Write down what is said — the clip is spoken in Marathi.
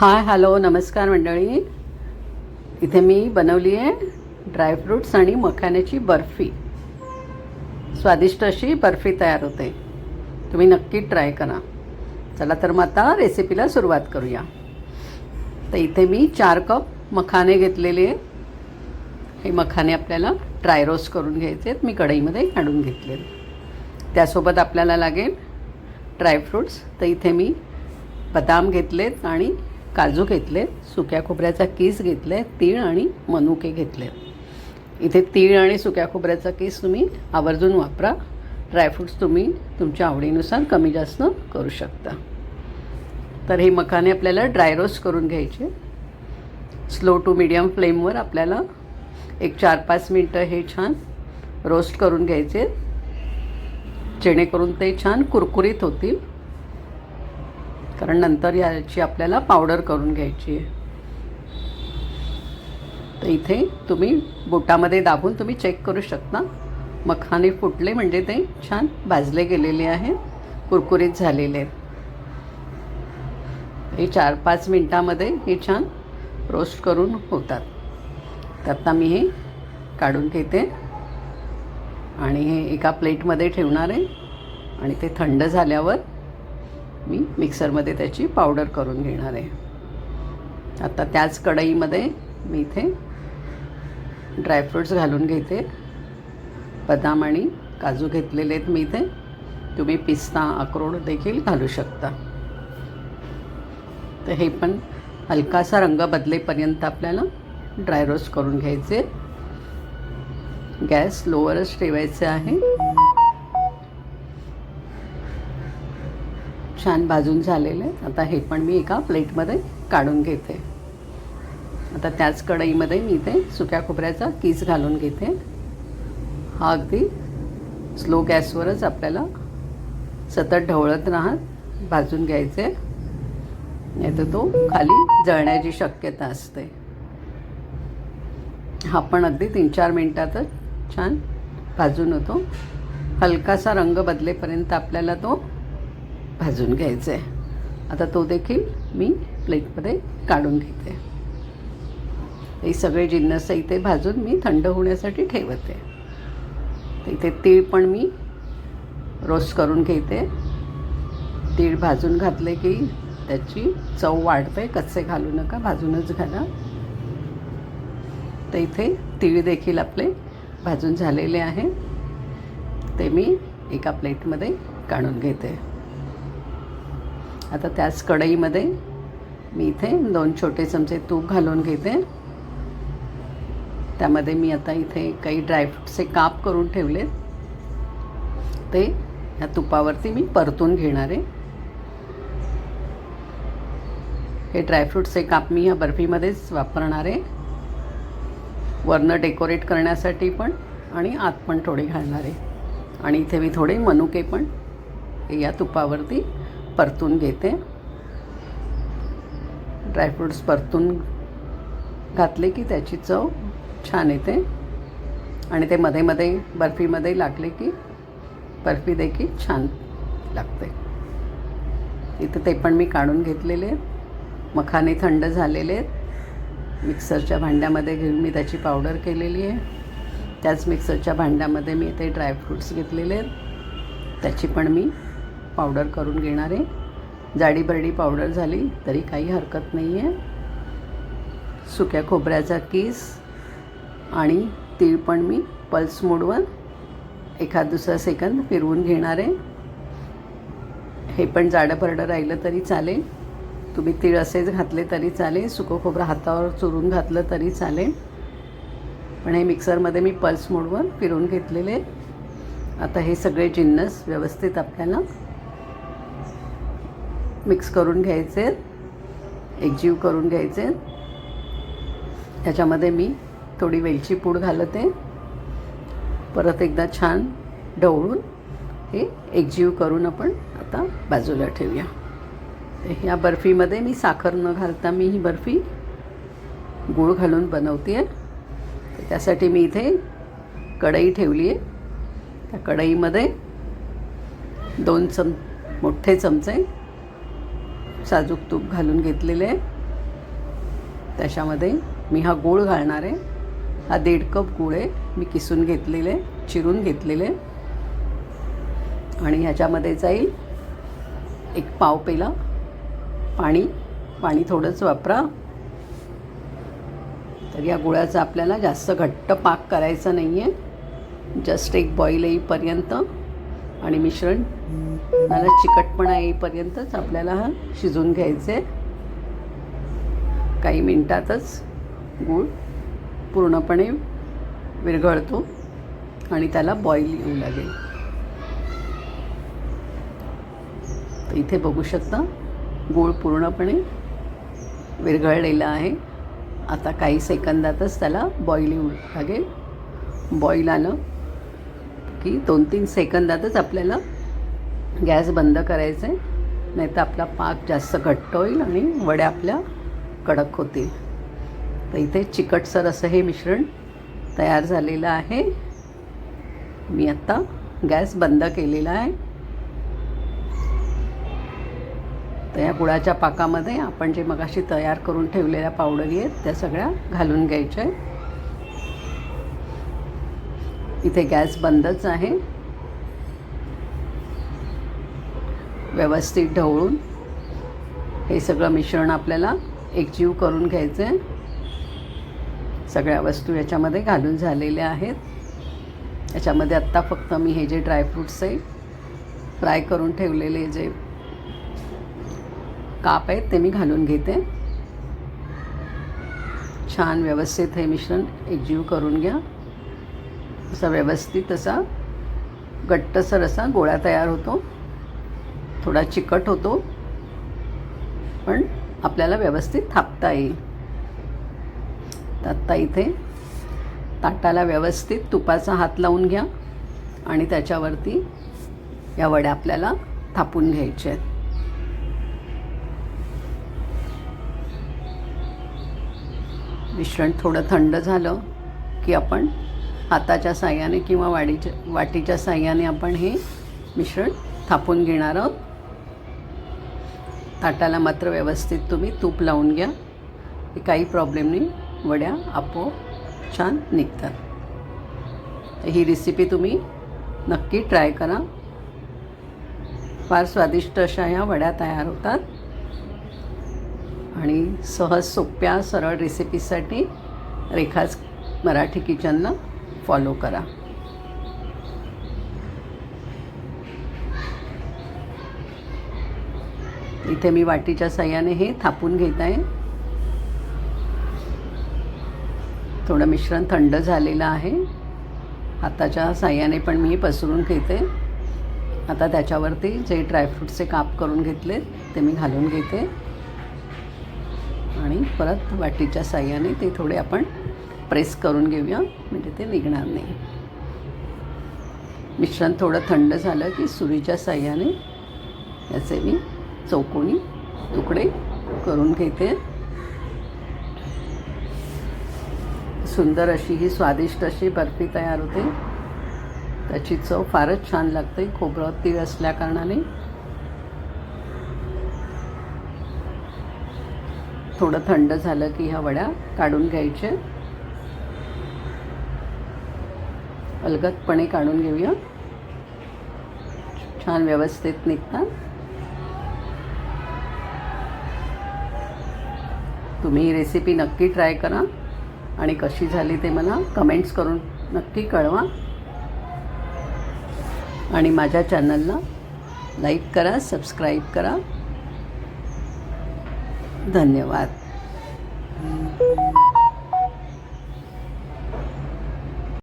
हाय हॅलो नमस्कार मंडळी. इथे मी बनवली आहे ड्रायफ्रूट्स आणि मखाण्याची बर्फी. स्वादिष्ट अशी बर्फी तयार होते. तुम्ही नक्की ट्राय करा. चला तर मग आता रेसिपीला सुरुवात करूया. तर इथे मी चार कप मखाने घेतलेले आहे हे मखाने आपल्याला ड्राय रोस्ट करून घ्यायचे आहेत. मी कढईमध्ये काढून घेतले त्यासोबत आपल्याला लागेल ड्रायफ्रूट्स तर इथे मी बदाम घेतलेत आणि काजू घेतले सुक्या खोबऱ्याचा किस घेतले तीळ आणि मनुके घेतले. इथे तीळ आणि सुक्या खोबऱ्याचा किस तुम्ही आवर्जून वापरा. ड्रायफ्रूट्स तुम्ही तुमच्या आवडीनुसार कमी जास्त करू शकता. तर हे मखाने आपल्याला ड्राय रोस्ट करून घ्यायचे. स्लो टू मिडियम फ्लेमवर आपल्याला एक चार पाच मिनटं हे छान रोस्ट करून घ्यायचे. जेणेकरून ते छान कुरकुरीत होतील. कारण नंतर याची आपल्याला पावडर करून घ्यायची आहे. तर इथे तुम्ही बोटामध्ये दाबून तुम्ही चेक करू शकता. मखाने फुटले म्हणजे ते छान भाजले गेलेले आहेत कुरकुरीत झालेले आहेत. हे चार पाच मिनटामध्ये हे छान रोस्ट करून होतात. तर आता मी हे काढून घेते. आणि हे एका प्लेटमध्ये ठेवणार आहे. आणि ते थंड झाल्यावर मी मिक्सरमध्ये त्याची पावडर करून घेणार आहे. आता त्याच कढईमध्ये मी इथे ड्रायफ्रूट्स घालून घेते. बदाम आणि काजू घेतलेले आहेत मी इथे. तुम्ही पिस्ता अक्रोड देखील घालू शकता. तर हे पण हलकासा रंग बदलेपर्यंत आपल्याला ड्राय रोस्ट करून घ्यायचे. गॅस लोवरच ठेवायचे आहे. छान भाजून झालेले. आता हे पण मी एका प्लेटमध्ये काढून घेते. आता त्याच कढईमध्ये मी ते सुक्या खोबऱ्याचा कीस घालून घेते. हा अगदी स्लो गॅसवरच आपल्याला सतत ढवळत राहत भाजून घ्यायचे. नाही तर तो खाली जळण्याची शक्यता असते. हा पण अगदी तीन चार मिनटातच छान भाजून होतो. हलकासा रंग बदलेपर्यंत आपल्याला तो भाजून घ्यायचं आहे आता तो देखील मी प्लेटमध्ये काढून घेते. हे सगळे जिन्नस इथे भाजून मी थंड होण्यासाठी ठेवते. तर इथे तीळ पण मी रोस्ट करून घेते. तीळ भाजून घातले की त्याची चव वाढते. कच्चे घालू नका भाजूनच घाला. तर इथे तीळ देखील आपले भाजून झालेले आहे. ते मी एका प्लेटमध्ये काढून घेते. आता त्याच कढईमध्ये मी इथे दोन छोटे चमचे तूप घालून घेते. त्यामध्ये मी आता इथे काही ड्रायफ्रूटचे काप करून ठेवले ते ह्या तुपावरती मी परतून घेणार आहे. हे ड्रायफ्रूटचे काप मी ह्या बर्फीमध्येच वापरणार आहे. वरनं डेकोरेट करण्यासाठी पण आणि आत पण थोडे घालणार आहे. आणि इथे मी थोडे मनुके पण या तुपावरती परतून घेते. ड्रायफ्रूट्स परतून घातले की त्याची चव छान येते. आणि ते मध्ये मध्ये बर्फीमध्ये लागले की बर्फी देखील छान लागते. इथे ते पण मी काढून घेतलेले आहेत. मखाने थंड झालेले आहेत. मिक्सरच्या भांड्यामध्ये घेऊन मी त्याची पावडर केलेली आहे. त्याच मिक्सरच्या भांड्यामध्ये मी ते ड्रायफ्रूट्स घेतलेले आहेत. त्याची पण मी पावडर करून घेणार आहे. जाडीबरडी पावडर झाली तरी काही हरकत नाही आहे सुक्या खोबऱ्याचा किस आणि तीळ पण मी पल्स मोडवर एखाद दुसरा सेकंद फिरवून घेणार आहे. हे पण जाडं परडं राहिलं तरी चालेल. तुम्ही तीळ असेच घातले तरी चालेल. सुकं खोबरं हातावर चुरून घातलं तरी चालेल. पण हे मिक्सरमध्ये मी पल्स मोडवर फिरवून घेतलेले. आता हे सगळे जिन्नस व्यवस्थित आपल्याला मिक्स करून घ्यायचे एकजीव करून घ्यायचे. त्याच्यामध्ये मी थोडी वेलची पूड घालते. परत एकदा छान ढवळून हे एकजीव करून आपण आता बाजूला ठेवूया. ह्या बर्फीमध्ये मी साखर न घालता मी ही बर्फी गूळ घालून बनवते. आहे त्यासाठी मी इथे कढई ठेवली आहे. त्या कढईमध्ये दोन चम मोठे चमचे साजूक तूप घालून घेतलेले. आहे त्याच्यामध्ये मी हा गूळ घालणार आहे. हा दीड कप गूळ आहे. मी किसून घेतलेले चिरून घेतलेले. आणि ह्याच्यामध्ये जाईल एक पाव पेला. पाणी पाणी थोडंच वापरा. तर या गुळाचा आपल्याला जास्त घट्ट पाक करायचा नाही आहे जस्ट एक बॉईल येईपर्यंत. आणि मिश्रण मला चिकटपणा येईपर्यंतच आपल्याला हा शिजून घ्यायचं. आहे काही मिनटातच गूळ पूर्णपणे विरघळतो आणि त्याला बॉईल येऊ लागेल. तर इथे बघू शकता गूळ पूर्णपणे विरघळलेला आहे. आता काही सेकंदातच त्याला बॉईल येऊ लागेल. बॉईल आलं की दोन तीन सेकंदातच आपल्याला गॅस बंद करायचा आहे नाही तर आपला पाक जास्त घट्ट होईल आणि वड्या आपल्या कडक होतील. तर इथे चिकटसर असं हे मिश्रण तयार झालेलं आहे. मी आत्ता गॅस बंद केलेला आहे. तर या गुळाच्या पाकामध्ये आपण जे मगाशी तयार करून ठेवलेल्या पावडरी आहेत त्या सगळ्या घालून घ्यायच्या आहेत. इथे गॅस बंदच आहे. व्यवस्थित ढवळून हे सगळं मिश्रण आपल्याला एकजीव करून घ्यायचं आहे सगळ्या वस्तू याच्यामध्ये घालून झालेल्या आहेत. याच्यामध्ये आत्ता फक्त मी हे जे ड्रायफ्रूट्स आहे फ्राय करून ठेवलेले जे काप आहेत ते मी घालून घेते. छान व्यवस्थित हे मिश्रण एकजीव करून घ्या. असा व्यवस्थित असा घट्टसर असा गोळा तयार होतो. थोडा चिकट होतो. पण आपल्याला व्यवस्थित थापता येईल. आत्ता इथे ताटाला व्यवस्थित तुपाचा हात लावून घ्या आणि त्याच्यावरती या वड्या आपल्याला थापून घ्यायच्या आहेत. मिश्रण थोडं थंड झालं की आपण हाताच्या साह्याने किंवा वाडीच्या वाटीच्या साह्याने आपण हे मिश्रण थापून घेणार आहोत. ताटाला मात्र व्यवस्थित तुम्ही तूप लावून घ्या. काही प्रॉब्लेम नाही. वड्या आपोआप छान निघतात. ही रेसिपी तुम्ही नक्की ट्राय करा. फार स्वादिष्ट अशा ह्या वड्या तयार होतात. आणि सहज सोप्या सरळ रेसिपीसाठी रेखाच मराठी किचनला फॉलो करा. इथे मी वाटीच्या सह्याने हे थापून घेत आहे. थोडं मिश्रण थंड झालेलं आहे. हाताच्या साह्याने पण मी पसरून घेते. आता त्याच्यावरती जे ड्रायफ्रूटचे काप करून घेतले ते मी घालून घेते. आणि परत वाटीच्या साह्याने ते थोडे आपण प्रेस करून घेऊया. म्हणजे ते निघणार नाही. मिश्रण थोडं थंड झालं की सुरीच्या साह्याने याचे मी चौकोनी तुकडे करून घेते. सुंदर अशी ही स्वादिष्ट अशी बर्फी तयार होते. त्याची चव फारच छान लागते. खोबरं तीळ असल्याकारणाने थोडं थंड झालं की ह्या वड्या काढून घ्यायच्या अलगदपणे काढून घेऊया. छान व्यवस्थित निघतात. तुम्ही ही रेसिपी नक्की ट्राय करा. आणि कशी झाली ते मला कमेंट्स करून नक्की कळवा. आणि माझ्या चॅनलला लाईक करा सबस्क्राईब करा. धन्यवाद.